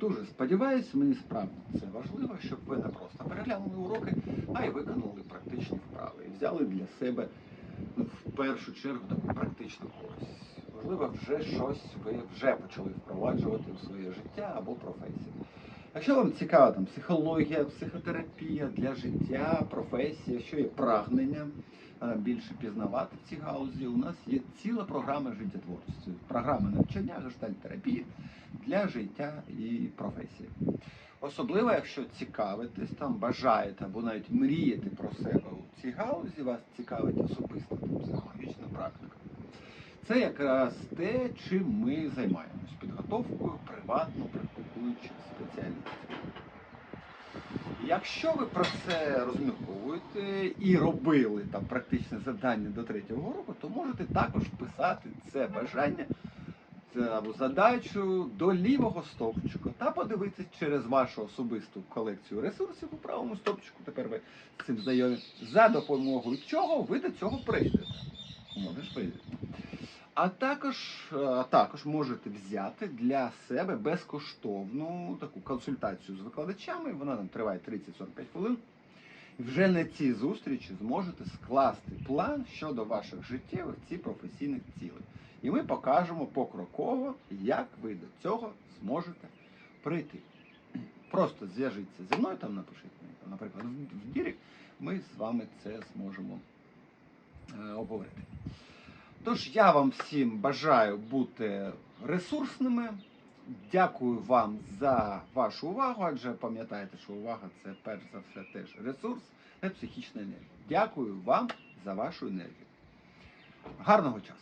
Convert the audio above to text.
дуже сподіваюся, мені справді це важливо, щоб ви не просто переглянули уроки, а й виконали практичні вправи і взяли для себе ну, в першу чергу таку практичну користь. Можливо, вже щось ви вже почали впроваджувати у своє життя або професію. Якщо вам цікава там психологія, психотерапія для життя, професія, що є прагнення більше пізнавати в цій галузі, у нас є ціла програма життєтворчості, програма навчання гештальтерапії для життя і професії. Особливо, якщо цікавитесь там, бажаєте або навіть мрієте про себе у цій галузі, вас цікавить особиста там, психологічна практика. Це якраз те, чим ми займаємось підготовкою приватно практикуючих спеціалістів. Якщо ви про це розмірковуєте і робили там практичне завдання до третього року, то можете також вписати це бажання або задачу до лівого стовпчика та подивитися через вашу особисту колекцію ресурсів у правому стовпчику. Тепер ви з цим знайомі, за допомогою чого ви до цього прийдете. Можеш прийдете. А також, е, також можете взяти для себе безкоштовну таку консультацію з викладачами. Вона там триває 30-45 хвилин. Вже на цій зустрічі зможете скласти план щодо ваших життєвих ці професійних цілей. І ми покажемо покроково, як ви до цього зможете прийти. Просто зв'яжіться зі мною, там напишіть наприклад, в- Дірік, ми з вами це зможемо е, обговорити. Тож я вам всім бажаю бути ресурсними. Дякую вам за вашу увагу, адже пам'ятайте, що увага це перш за все теж ресурс, це психічна енергія. Дякую вам за вашу енергію. Гарного часу!